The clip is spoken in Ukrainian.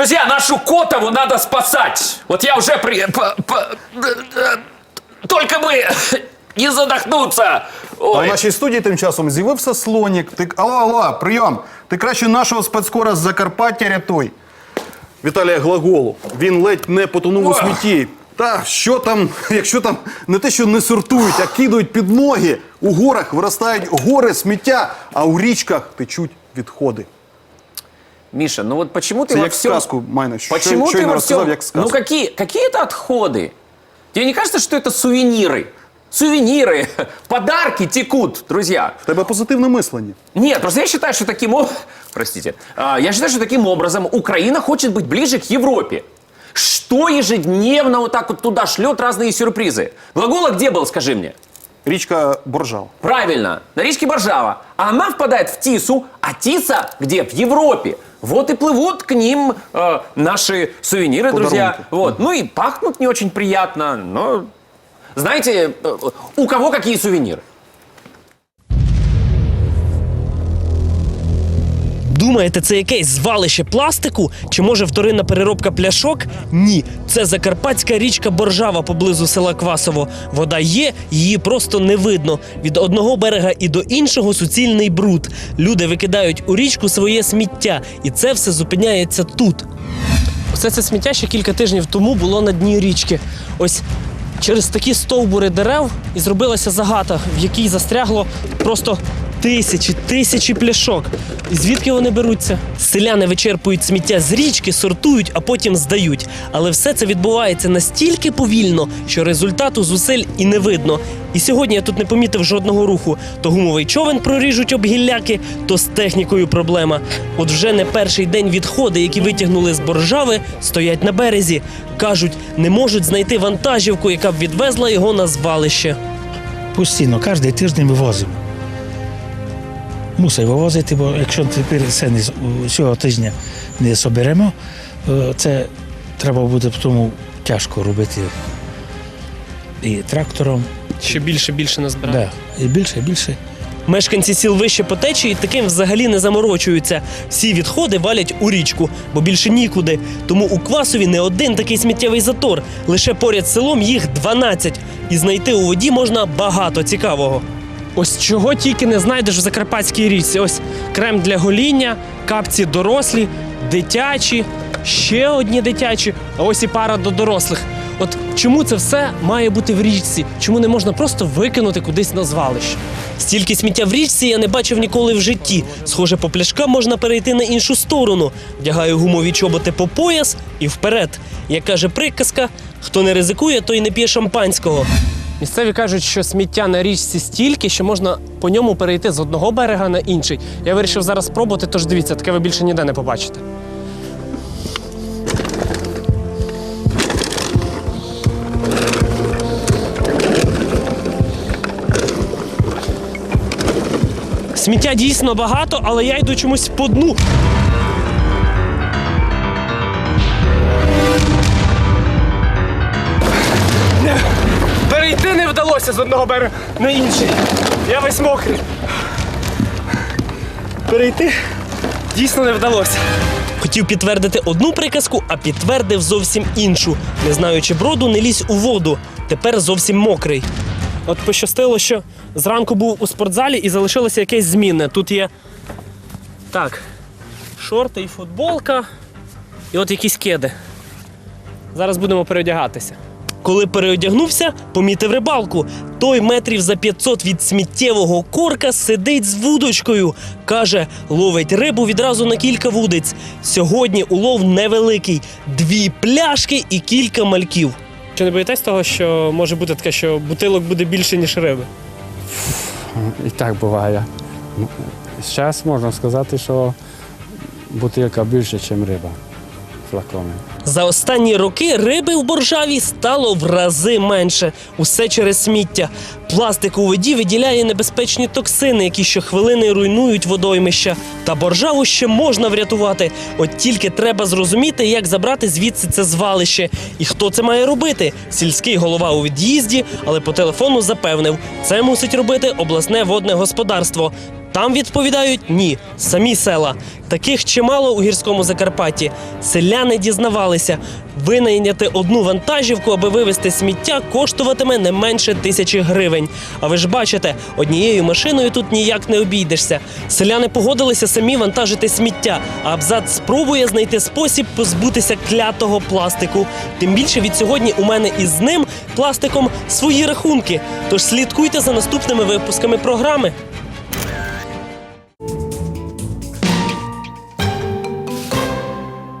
Друзья, нашу Котову надо спасать. Вот я уже при... по- по- Только бы не задохнуться. А в нашій студії тим часом з'явився слонік. Ти... Алло, алло, прийом. Ти краще нашого спецкора з Закарпаття рятуй. Віталія Глаголу. Він ледь не потонув у Ох. смітті. Та що там, якщо там не те, що не сортують, а кидають під ноги. У горах виростають гори сміття, а у річках течуть відходи. Миша, ну вот почему ты Це во як всем... сказку, Майна. Що- Почему ты щойно во розказав, всем... як сказку. Ну какие, какие это отходы? Тебе не кажется, что это сувениры? Сувениры, подарки текут, друзья. В тебе позитивне мислення. Нет, просто я считаю, что таким образом... Простите. А, Я считаю, что таким образом Украина хочет быть ближе к Европе. Что ежедневно вот так вот туда шлет разные сюрпризы? Глагола где был, скажи мне? Річка Боржав. Правильно, на речке Боржава. А она впадает в Тису, а Тиса где? В Европе. Вот и плывут к ним э, наши сувениры, друзья. Подарунки. Вот. Ну и пахнут не очень приятно, но... Знаете, э, у кого какие сувениры? Думаєте, це якесь звалище пластику? Чи може вторинна переробка пляшок? Ні, це закарпатська річка Боржава поблизу села Квасово. Вода є, її просто не видно. Від одного берега і до іншого суцільний бруд. Люди викидають у річку своє сміття, і це все зупиняється тут. Все це сміття ще кілька тижнів тому було на дні річки. Ось через такі стовбури дерев і зробилася загата, в якій застрягло просто тисячі, тисячі пляшок. Звідки вони беруться? Селяни вичерпують сміття з річки, сортують, а потім здають. Але все це відбувається настільки повільно, що результату зусиль і не видно. І сьогодні я тут не помітив жодного руху. То гумовий човен проріжуть об гілляки, то з технікою проблема. От вже не перший день відходи, які витягнули з боржави, стоять на березі. Кажуть, не можуть знайти вантажівку, яка б відвезла його на звалище. Постійно, кожен тиждень вивозимо. Мусить вивозити, бо якщо тепер це не цього тижня не соберемо, е, це треба буде тому тяжко робити і трактором, Ще більше більше назбирає. да, і більше, і більше. Мешканці сіл вище по течії таким взагалі не заморочуються. Всі відходи валять у річку, бо більше нікуди. Тому у Квасові не один такий сміттєвий затор. Лише поряд з селом їх 12. І знайти у воді можна багато цікавого. Ось чого тільки не знайдеш в Закарпатській річці. Ось крем для гоління, капці дорослі, дитячі, ще одні дитячі, а ось і пара до дорослих. От чому це все має бути в річці? Чому не можна просто викинути кудись на звалище? Стільки сміття в річці я не бачив ніколи в житті. Схоже, по пляшкам можна перейти на іншу сторону. Вдягаю гумові чоботи по пояс і вперед. Як каже приказка, хто не ризикує, той не п'є шампанського. Місцеві кажуть, що сміття на річці стільки, що можна по ньому перейти з одного берега на інший. Я вирішив зараз спробувати, тож дивіться, таке ви більше ніде не побачите. Сміття дійсно багато, але я йду чомусь по дну. Вдалося з одного берега на інший. Я весь мокрий. Перейти дійсно не вдалося. Хотів підтвердити одну приказку, а підтвердив зовсім іншу. Не знаючи броду, не лізь у воду. Тепер зовсім мокрий. От пощастило, що зранку був у спортзалі і залишилося якесь змінне. Тут є так, шорти і футболка, і от якісь кеди. Зараз будемо переодягатися. Коли переодягнувся, помітив рибалку. Той метрів за 500 від сміттєвого корка сидить з вудочкою. Каже, ловить рибу відразу на кілька вудиць. Сьогодні улов невеликий: дві пляшки і кілька мальків. Чи не боїтесь того, що може бути таке, що бутилок буде більше, ніж риби? І так буває. Зараз можна сказати, що бутилка більше, ніж риба. Флакони. За останні роки риби в боржаві стало в рази менше. Усе через сміття. Пластик у воді виділяє небезпечні токсини, які щохвилини руйнують водоймища. Та боржаву ще можна врятувати. От тільки треба зрозуміти, як забрати звідси це звалище. І хто це має робити? Сільський голова у від'їзді, але по телефону запевнив, це мусить робити обласне водне господарство. Там відповідають ні, самі села. Таких чимало у гірському Закарпатті. Селяни дізнавалися, винайняти одну вантажівку, аби вивезти сміття, коштуватиме не менше тисячі гривень. А ви ж бачите, однією машиною тут ніяк не обійдешся. Селяни погодилися самі вантажити сміття, а абзац спробує знайти спосіб позбутися клятого пластику. Тим більше від сьогодні у мене із ним пластиком свої рахунки. Тож слідкуйте за наступними випусками програми.